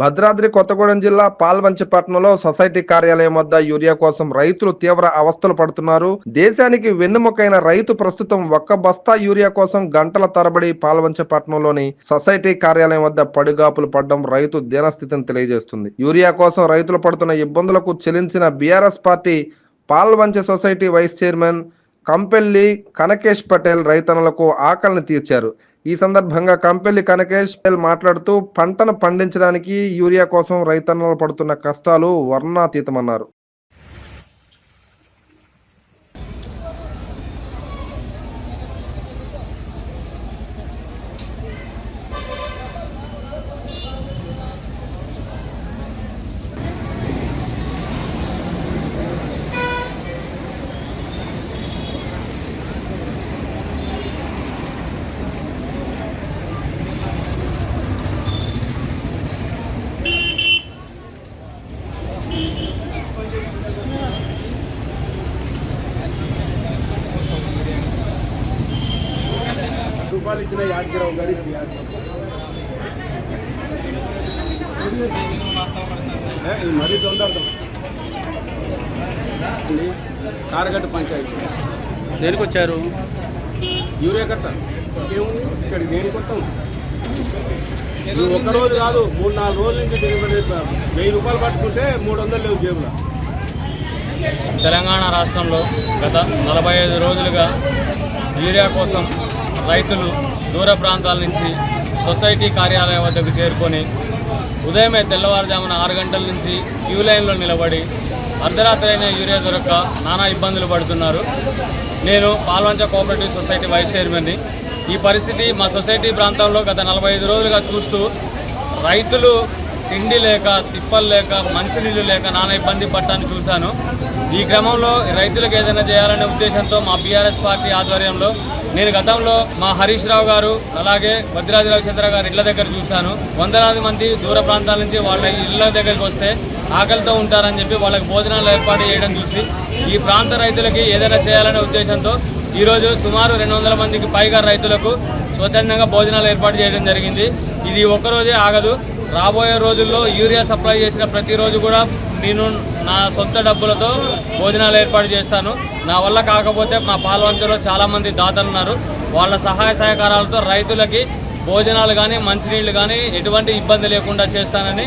భద్రాద్రి కొత్తగూడెం జిల్లా పాల్వంచపట్నంలో సొసైటీ కార్యాలయం వద్ద యూరియా కోసం రైతులు తీవ్ర అవస్థలు పడుతున్నారు. దేశానికి వెన్నుముకైన రైతు ప్రస్తుతం ఒక్క బస్తా యూరియా కోసం గంటల తరబడి పాల్వంచపట్నంలోని సొసైటీ కార్యాలయం వద్ద పడిగాపులు పడడం రైతు దీనస్థితిని తెలియజేస్తుంది. యూరియా కోసం రైతులు పడుతున్న ఇబ్బందులకు చెలించిన BRS party Palvancha society vice chairman Kampelli Kanakesh Patel రైతన్నలకు ఆకలిని తీర్చారు. ఈ సందర్భంగా కంపెల్లి కనకేష్ పటేల్ మాట్లాడుతూ పంటను పండించడానికి యూరియా కోసం రైతన్నలు పడుతున్న కష్టాలు వర్ణాతీతమన్నారు. రూపాయలు ఇచ్చిన యాదగిరావు గారి ఇది మరీ కారగట్ట పంచాయతీ. దేనికి వచ్చారు? యూరియా కట్ట. ఏముంది ఇక్కడ దేనికి కొత్తాం ఇది ఒక్క రోజు కాదు మూడు నాలుగు రోజుల నుంచి తిరిగి వెయ్యి రూపాయలు పట్టుకుంటే మూడు వందలు లేవు జేబులో. తెలంగాణ రాష్ట్రంలో గత నలభై ఐదు రోజులుగా యూరియా కోసం రైతులు దూర ప్రాంతాల నుంచి సొసైటీ కార్యాలయం వద్దకు చేరుకొని ఉదయమే తెల్లవారుజామున ఆరు గంటల నుంచి క్యూ లైన్లో నిలబడి అర్ధరాత్రి అయిన యూరియా దొరక్క నానా ఇబ్బందులు పడుతున్నారు. నేను పాల్వంచ కోఆపరేటివ్ సొసైటీ వైస్ చైర్మన్ని. ఈ పరిస్థితి మా సొసైటీ ప్రాంతంలో గత నలభై ఐదు రోజులుగా చూస్తూ రైతులు తిండి లేక తిప్పలు లేక మంచినీళ్ళు లేక నానా ఇబ్బంది పట్టాన్ని చూశాను. ఈ క్రమంలో రైతులకు ఏదైనా చేయాలనే ఉద్దేశంతో మా బీఆర్ఎస్ పార్టీ ఆధ్వర్యంలో నేను గతంలో మా హరీష్ రావు గారు అలాగే భద్రాజరావు చంద్ర గారు ఇళ్ళ దగ్గర చూశాను. వందలాది మంది దూర ప్రాంతాల నుంచి వాళ్ళ ఇళ్ళ దగ్గరికి వస్తే ఆకలితో ఉంటారని చెప్పి వాళ్ళకి భోజనాలు ఏర్పాటు చేయడం చూసి ఈ ప్రాంత రైతులకి ఏదైనా చేయాలనే ఉద్దేశంతో ఈరోజు సుమారు రెండు వందల మందికి పైగా రైతులకు స్వచ్ఛందంగా భోజనాలు ఏర్పాటు చేయడం జరిగింది. ఇది ఒక్కరోజే ఆగదు. రాబోయే రోజుల్లో యూరియా సప్లై చేసిన ప్రతిరోజు కూడా నేను నా సొంత డబ్బులతో భోజనాలు ఏర్పాటు చేస్తాను. నా వల్ల కాకపోతే మా పాల్వంచలో చాలామంది దాతలు ఉన్నారు వాళ్ళ సహాయ సహకారాలతో రైతులకి భోజనాలు కానీ మంచినీళ్ళు కానీ ఎటువంటి ఇబ్బంది లేకుండా చేస్తానని